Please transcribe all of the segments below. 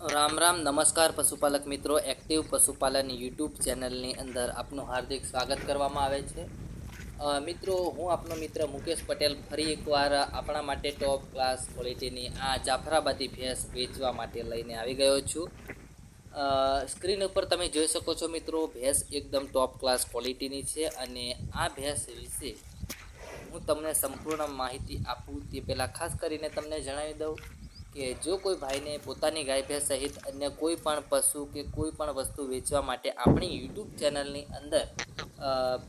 રામ રામ, નમસ્કાર પશુપાલક મિત્રો, એક્ટિવ પશુપાલન યુટ્યુબ ચેનલની અંદર આપનું હાર્દિક સ્વાગત કરવામાં આવે છે. મિત્રો, હું આપનો મિત્ર મુકેશ પટેલ ફરી એકવાર આપણા માટે ટોપ ક્લાસ ક્વોલિટીની આ જાફરાબાદી ભેંસ વેચવા માટે લઈને આવી ગયો છું. સ્ક્રીન ઉપર તમે જોઈ શકો છો મિત્રો, ભેંસ એકદમ ટોપ ક્લાસ ક્વોલિટીની છે અને આ ભેંસ વિશે હું તમને સંપૂર્ણ માહિતી આપું તે પહેલાં ખાસ કરીને તમને જણાવી દઉં. કે જો કોઈ ભાઈને પોતાની ગાય ભેંસ સહિત અન્ય કોઈ પણ પશુ કે કોઈ પણ વસ્તુ વેચવા માટે આપણી યુટ્યુબ ચેનલની અંદર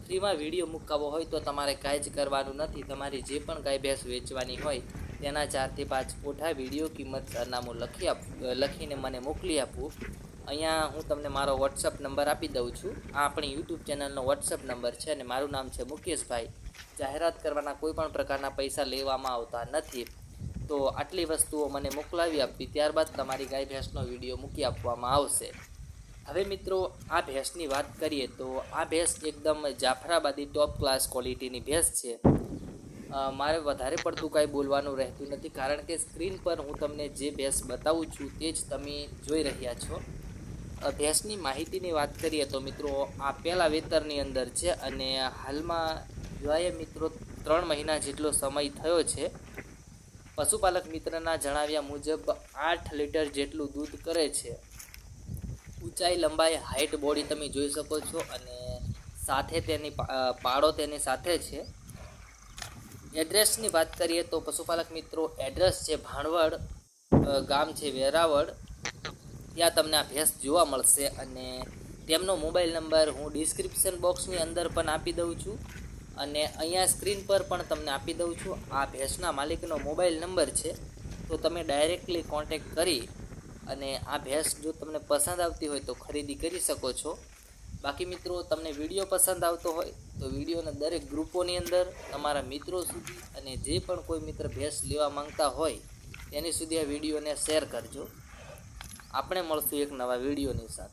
ફ્રીમાં વીડિયો મૂકાવો હોય તો તમારે કાંઈ જ કરવાનું નથી. તમારી જે પણ ગાય ભેંસ વેચવાની હોય, તેના ચારથી પાંચ ફોટા વીડિયો કિંમત સરનામું લખી આપ, લખીને મને મોકલી આપવું અહીંયા હું તમને મારો વોટ્સઅપ નંબર આપી દઉં છું. આ આપણી યુટ્યુબ ચેનલનો વોટ્સઅપ નંબર છે અને મારું નામ છે મુકેશભાઈ. જાહેરાત કરવાના કોઈ પણ પ્રકારના પૈસા લેવામાં આવતા નથી. તો આટલી વસ્તુઓ મને મોકલાવી આપવી, ત્યારબાદ તમારી ગાય ભેંસનો વીડિયો મૂકી આપવામાં આવશે. હવે મિત્રો, આ ભેંસની વાત કરીએ તો આ ભેંસ એકદમ જાફરાબાદી ટોપ ક્લાસ ક્વોલિટીની ભેંસ છે. મારે વધારે પડતું કાંઈ બોલવાનું રહેતું નથી, કારણ કે સ્ક્રીન પર હું તમને જે ભેંસ બતાવું છું તે જ તમે જોઈ રહ્યા છો. ભેંસની માહિતીની વાત કરીએ તો મિત્રો, આ પહેલાં વેતરની અંદર છે અને હાલમાં જોઈએ મિત્રો, ત્રણ મહિના જેટલો સમય થયો છે. પશુપાલક મિત્રના જણાવ્યા મુજબ, આઠ લીટર જેટલું દૂધ કરે છે. ઊંચાઈ, લંબાઈ હાઇટ બોડી તમે જોઈ શકો છો અને સાથે તેની પાડો તેની સાથે છે. એડ્રેસની વાત કરીએ તો પશુપાલક મિત્રો, એડ્રેસ છે ભાણવડ ગામ છે વેરાવળ. ત્યાં તમને આ ભેંસ જોવા મળશે અને તેમનો મોબાઈલ નંબર હું ડિસ્ક્રિપ્શન બોક્સની અંદર પણ આપી દઉં છું. અને અહીંયા સ્ક્રીન પર પણ તમને આપી દઉં છું. આ ભેંસના માલિકનો મોબાઈલ નંબર છે. તો તમે ડાયરેક્ટલી કોન્ટેક કરી અને આ ભેંસ જો તમને પસંદ આવતી હોય તો ખરીદી કરી શકો છો. બાકી મિત્રો, તમને વીડિયો પસંદ આવતો હોય તો વિડીયોના દરેક ગ્રુપોની અંદર તમારા મિત્રો સુધી અને જે પણ કોઈ મિત્ર ભેંસ લેવા માંગતા હોય તેની સુધી આ વિડીયોને શેર કરજો. આપણે મળશું એક નવા વિડીયોની સાથે.